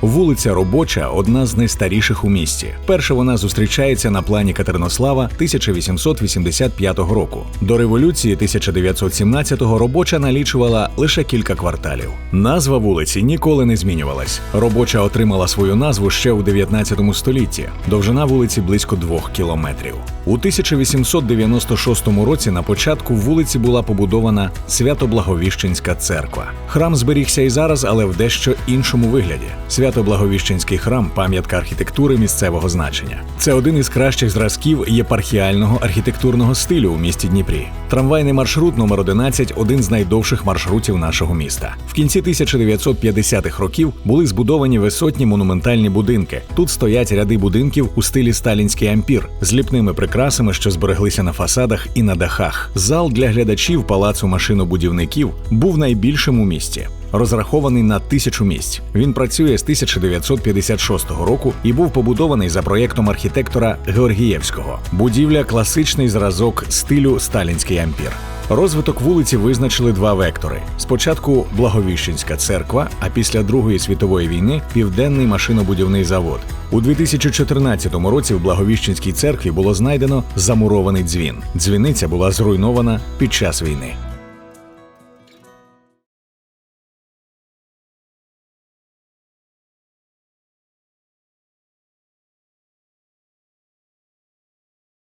Вулиця Робоча одна з найстаріших у місті. Перша вона зустрічається на плані Катеринослава 1885 року. До революції 1917-го робоча налічувала лише кілька кварталів. Назва вулиці ніколи не змінювалась. Робоча отримала свою назву ще у 19 столітті. Довжина вулиці близько двох кілометрів. У 1896 році на початку вулиці була побудована Свято-Благовіщенська церква. Храм зберігся і зараз, але в дещо іншому вигляді. Свято-Благовіщенський храм пам'ятка архітектури місцевого значення. Це один із кращих зразків єпархіального архітектурного стилю у місті Дніпрі. Трамвайний маршрут номер 11 – один з найдовших маршрутів нашого міста. В кінці 1950-х років були збудовані висотні монументальні будинки. Тут стоять ряди будинків у стилі сталінський ампір з ліпними прикрасами, що збереглися на фасадах і на дахах. Зал для глядачів палацу машинобудівників був найбільшим у місті. Розрахований на тисячу місць. Він працює з 1956 року і був побудований за проєктом архітектора Георгієвського. Будівля класичний зразок стилю сталінський ампір. Розвиток вулиці визначили два вектори: спочатку Благовіщенська церква, а після Другої світової війни південний машинобудівний завод. У 2014 році в Благовіщенській церкві було знайдено замурований дзвін. Дзвіниця була зруйнована під час війни.